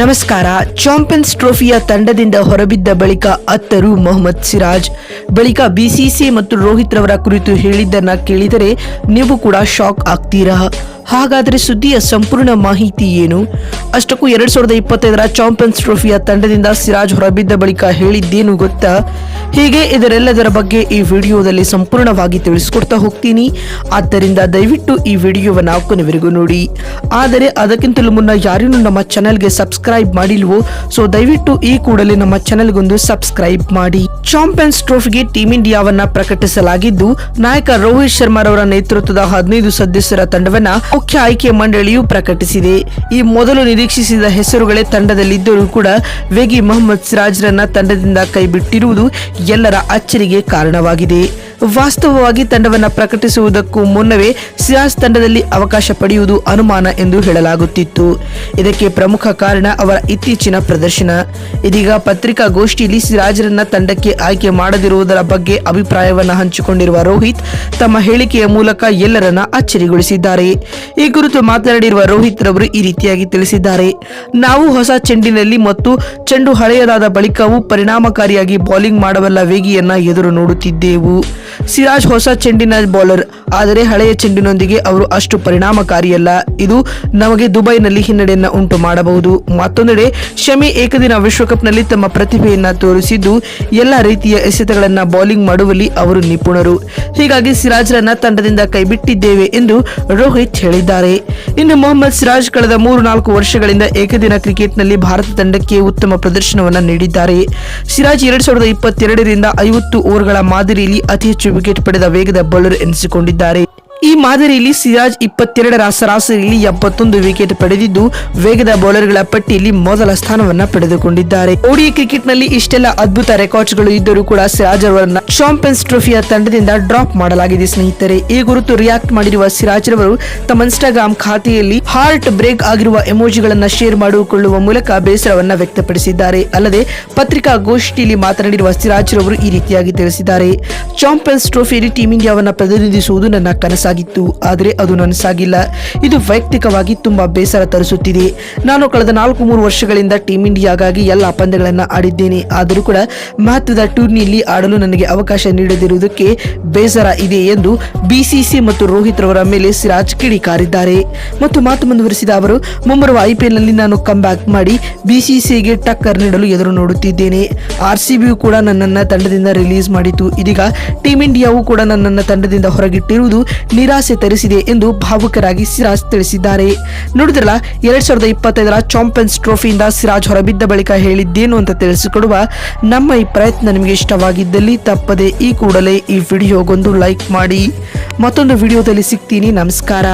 ನಮಸ್ಕಾರ. ಚಾಂಪಿಯನ್ಸ್ ಟ್ರೋಫಿಯ ತಂಡದಿಂದ ಹೊರಬಿದ್ದ ಬಳಿಕ ಅತ್ತರು ಮೊಹಮ್ಮದ್ ಸಿರಾಜ್. ಬಳಿಕ ಬಿಸಿಸಿ ಮತ್ತು ರೋಹಿತ್ ರವರ ಕುರಿತು ಹೇಳಿದ್ದನ್ನ ಕೇಳಿದರೆ ನೀವು ಕೂಡ ಶಾಕ್ ಆಗ್ತೀರಾ? ಹಾಗಾದರೆ ಸುದ್ದಿಯ ಸಂಪೂರ್ಣ ಮಾಹಿತಿ ಏನು? ಅಷ್ಟಕ್ಕೂ ಎರಡ್ ಸಾವಿರದ ಇಪ್ಪತ್ತೈದರ ಚಾಂಪಿಯನ್ಸ್ ಟ್ರೋಫಿಯ ತಂಡದಿಂದ ಸಿರಾಜ್ ಹೊರಬಿದ್ದ ಬಳಿಕ ಹೇಳಿದ್ದೇನು ಗೊತ್ತಾ? ಹೀಗೆ ಇದರೆಲ್ಲದರ ಬಗ್ಗೆ ಈ ವಿಡಿಯೋದಲ್ಲಿ ಸಂಪೂರ್ಣವಾಗಿ ತಿಳಿಸಿಕೊಡ್ತಾ ಹೋಗ್ತೀನಿ. ಆದ್ದರಿಂದ ದಯವಿಟ್ಟು ಈ ವಿಡಿಯೋವನ್ನು ಕೊನೆವರೆಗೂ ನೋಡಿ. ಆದರೆ ಅದಕ್ಕಿಂತಲೂ ಮುನ್ನ ಯಾರೇನು ನಮ್ಮ ಚಾನೆಲ್ಗೆ ಸಬ್ಸ್ಕ್ರೈಬ್ ಮಾಡಿಲ್ವೋ? ಸೊ ದಯವಿಟ್ಟು ಈ ಕೂಡಲೇ ನಮ್ಮ ಚಾನೆಲ್ಗೊಂದು ಸಬ್ಸ್ಕ್ರೈಬ್ ಮಾಡಿ. ಚಾಂಪಿಯನ್ಸ್ ಟ್ರೋಫಿಗೆ ಟೀಮ್ ಇಂಡಿಯಾವನ್ನ ಪ್ರಕಟಿಸಲಾಗಿದ್ದು, ನಾಯಕ ರೋಹಿತ್ ಶರ್ಮಾರವರ ನೇತೃತ್ವದ ಹದಿನೈದು ಸದಸ್ಯರ ತಂಡವನ್ನ ಮುಖ್ಯ ಆಯ್ಕೆ ಮಂಡಳಿಯು ಪ್ರಕಟಿಸಿದೆ. ಈ ಮೊದಲು ನಿರೀಕ್ಷಿಸಿದ ಹೆಸರುಗಳೇ ತಂಡದಲ್ಲಿದ್ದರೂ ಕೂಡ ವೇಗಿ ಮೊಹಮ್ಮದ್ ಸಿರಾಜ್ರನ್ನ ತಂಡದಿಂದ ಕೈಬಿಟ್ಟಿರುವುದು ಎಲ್ಲರ ಅಚ್ಚರಿಗೆ ಕಾರಣವಾಗಿದೆ. ವಾಸ್ತವವಾಗಿ ತಂಡವನ್ನು ಪ್ರಕಟಿಸುವುದಕ್ಕೂ ಮುನ್ನವೇ ಸಿರಾಜ್ ತಂಡದಲ್ಲಿ ಅವಕಾಶ ಪಡೆಯುವುದು ಅನುಮಾನ ಎಂದು ಹೇಳಲಾಗುತ್ತಿತ್ತು. ಇದಕ್ಕೆ ಪ್ರಮುಖ ಕಾರಣ ಅವರ ಇತ್ತೀಚಿನ ಪ್ರದರ್ಶನ. ಇದೀಗ ಪತ್ರಿಕಾಗೋಷ್ಠಿಯಲ್ಲಿ ಸಿರಾಜ್ರನ್ನ ತಂಡಕ್ಕೆ ಆಯ್ಕೆ ಮಾಡದಿರುವುದರ ಬಗ್ಗೆ ಅಭಿಪ್ರಾಯವನ್ನು ಹಂಚಿಕೊಂಡಿರುವ ರೋಹಿತ್ ತಮ್ಮ ಹೇಳಿಕೆಯ ಮೂಲಕ ಎಲ್ಲರನ್ನ ಅಚ್ಚರಿಗೊಳಿಸಿದ್ದಾರೆ. ಈ ಕುರಿತು ಮಾತನಾಡಿರುವ ರೋಹಿತ್ ರವರು ಈ ರೀತಿಯಾಗಿ ತಿಳಿಸಿದ್ದಾರೆ. ನಾವು ಹೊಸ ಚೆಂಡಿನಲ್ಲಿ ಮತ್ತು ಚೆಂಡು ಹಳೆಯದಾದ ಬಳಿಕವೂ ಪರಿಣಾಮಕಾರಿಯಾಗಿ ಬೌಲಿಂಗ್ ಮಾಡಬಲ್ಲ ವೇಗಿಯನ್ನ ಎದುರು ನೋಡುತ್ತಿದ್ದೆವು. ಸಿರಾಜ್ ಹೊಸ ಚೆಂಡಿನ ಬೌಲರ್ ಆದರೆ ಹಳೆಯ ಚೆಂಡಿನೊಂದಿಗೆ ಅವರು ಅಷ್ಟು ಪರಿಣಾಮಕಾರಿಯಲ್ಲ. ಇದು ನಮಗೆ ದುಬೈನಲ್ಲಿ ಹಿನ್ನಡೆಯನ್ನು ಉಂಟು ಮಾಡಬಹುದು. ಮತ್ತೊಂದೆಡೆ, ಶಮಿ ಏಕದಿನ ವಿಶ್ವಕಪ್ನಲ್ಲಿ ತಮ್ಮ ಪ್ರತಿಭೆಯನ್ನು ತೋರಿಸಿದ್ದು, ಎಲ್ಲ ರೀತಿಯ ಎಸೆತಗಳನ್ನ ಬೌಲಿಂಗ್ ಮಾಡುವಲ್ಲಿ ಅವರು ನಿಪುಣರು. ಹೀಗಾಗಿ ಸಿರಾಜ್ರನ್ನ ತಂಡದಿಂದ ಕೈಬಿಟ್ಟಿದ್ದೇವೆ ಎಂದು ರೋಹಿತ್ ಹೇಳಿದ್ದಾರೆ. ಇನ್ನು ಮೊಹಮ್ಮದ್ ಸಿರಾಜ್ ಕಳೆದ ಮೂರು ನಾಲ್ಕು ವರ್ಷಗಳಿಂದ ಏಕದಿನ ಕ್ರಿಕೆಟ್ನಲ್ಲಿ ಭಾರತ ತಂಡಕ್ಕೆ ಉತ್ತಮ ಪ್ರದರ್ಶನವನ್ನು ನೀಡಿದ್ದಾರೆ. ಸಿರಾಜ್ ಎರಡ್ ಸಾವಿರದ ಇಪ್ಪತ್ತೆರಡರಿಂದ ಐವತ್ತು ಓವರ್ಗಳ ಮಾದರಿಯಲ್ಲಿ ಅತಿ ಹೆಚ್ಚು ವಿಕೆಟ್ ಪಡೆದ ವೇಗದ ಬೌಲರ್ ಎನಿಸಿಕೊಂಡಿದ್ದಾರೆ. ಈ ಮಾದರಿಯಲ್ಲಿ ಸಿರಾಜ್ ಇಪ್ಪತ್ತೆರಡರ ಸರಾಸರಿಯಲ್ಲಿ ಎಪ್ಪತ್ತೊಂದು ವಿಕೆಟ್ ಪಡೆದಿದ್ದು, ವೇಗದ ಬೌಲರ್ಗಳ ಪಟ್ಟಿಯಲ್ಲಿ ಮೊದಲ ಸ್ಥಾನವನ್ನ ಪಡೆದುಕೊಂಡಿದ್ದಾರೆ. ಓಡಿ ಕ್ರಿಕೆಟ್ನಲ್ಲಿ ಇಷ್ಟೆಲ್ಲ ಅದ್ಭುತ ರೆಕಾರ್ಡ್ಸ್ಗಳು ಇದ್ದರೂ ಕೂಡ ಸಿರಾಜ್ ಅವರನ್ನ ಚಾಂಪಿಯನ್ಸ್ ಟ್ರೋಫಿಯ ತಂಡದಿಂದ ಡ್ರಾಪ್ ಮಾಡಲಾಗಿದೆ, ಸ್ನೇಹಿತರೆ. ಈ ಗುರುತು ರಿಯಾಕ್ಟ್ ಮಾಡಿರುವ ಸಿರಾಜ್ ರವರು ತಮ್ಮ ಇನ್ಸ್ಟಾಗ್ರಾಮ್ ಖಾತೆಯಲ್ಲಿ ಹಾರ್ಟ್ ಬ್ರೇಕ್ ಆಗಿರುವ ಎಮೋಜಿಗಳನ್ನ ಶೇರ್ ಮಾಡಿಕೊಳ್ಳುವ ಮೂಲಕ ಬೇಸರವನ್ನ ವ್ಯಕ್ತಪಡಿಸಿದ್ದಾರೆ. ಅಲ್ಲದೆ ಪತ್ರಿಕಾಗೋಷ್ಠಿಯಲ್ಲಿ ಮಾತನಾಡಿರುವ ಸಿರಾಜ್ ರವರು ಈ ರೀತಿಯಾಗಿ ತಿಳಿಸಿದ್ದಾರೆ. ಚಾಂಪಿಯನ್ಸ್ ಟ್ರೋಫಿಯಲ್ಲಿ ಟೀಮ್ ಇಂಡಿಯಾವನ್ನ ಪ್ರತಿನಿಧಿಸುವುದು ನನ್ನ ಕನಸಾಗಿತ್ತು ಆದರೆ ಅದು ನನಸಾಗಿಲ್ಲ ಇದು ವೈಯಕ್ತಿಕವಾಗಿ ತುಂಬಾ ಬೇಸರ ತರಿಸುತ್ತಿದೆ. ನಾನು ಕಳೆದ ನಾಲ್ಕು, ಮೂರು ವರ್ಷಗಳಿಂದ ಟೀಮ್ ಇಂಡಿಯಾಗಾಗಿ ಎಲ್ಲ ಪಂದ್ಯಗಳನ್ನು ಆಡಿದ್ದೇನೆ. ಆದರೂ ಕೂಡ ಮಹತ್ವದ ಟೂರ್ನಿಯಲ್ಲಿ ಆಡಲು ನನಗೆ ಅವಕಾಶ ನೀಡದಿರುವುದಕ್ಕೆ ಬೇಸರ ಇದೆ ಎಂದು ಬಿಸಿಸಿ ಮತ್ತು ರೋಹಿತ್ ರವರ ಮೇಲೆ ಸಿರಾಜ್ ಕಿಡಿಕಾರಿದ್ದಾರೆ. ಮತ್ತು ಮಾತು ಮುಂದುವರಿಸಿದ ಅವರು, ಮುಂಬರುವ ಐಪಿಎಲ್ನಲ್ಲಿ ನಾನು ಕಮ್ ಬ್ಯಾಕ್ ಮಾಡಿ ಬಿಸಿಸಿಗೆ ಟಕ್ಕರ್ ನೀಡಲು ಎದುರು ನೋಡುತ್ತಿದ್ದೇನೆ. ಆರ್ ಕೂಡ ನನ್ನನ್ನು ತಂಡದಿಂದ ರಿಲೀಸ್ ಮಾಡಿತು. ಇದೀಗ ಟೀಮ್ ಇಂಡಿಯಾವು ಕೂಡ ನನ್ನನ್ನು ತಂಡದಿಂದ ಹೊರಗಿಟ್ಟಿರುವುದು ನಿರಾಸೆ ತರಿಸಿದೆ ಎಂದು ಭಾವುಕರಾಗಿ ಸಿರಾಜ್ ತಿಳಿಸಿದ್ದಾರೆ. ನೋಡಿದ್ರಲ್ಲ, ಎರಡ್ ಸಾವಿರದ ಇಪ್ಪತ್ತೈದರ ಚಾಂಪಿಯನ್ಸ್ ಟ್ರೋಫಿಯಿಂದ ಸಿರಾಜ್ ಹೊರಬಿದ್ದ ಬಳಿಕ ಹೇಳಿದ್ದೇನು ಅಂತ ತಿಳಿಸಿಕೊಡುವ ನಮ್ಮ ಈ ಪ್ರಯತ್ನ ನಿಮಗೆ ಇಷ್ಟವಾಗಿದ್ದಲ್ಲಿ ತಪ್ಪದೆ ಈ ಕೂಡಲೇ ಈ ವಿಡಿಯೋಗೊಂದು ಲೈಕ್ ಮಾಡಿ. ಮತ್ತೊಂದು ವಿಡಿಯೋದಲ್ಲಿ ಸಿಗ್ತೀನಿ. ನಮಸ್ಕಾರ.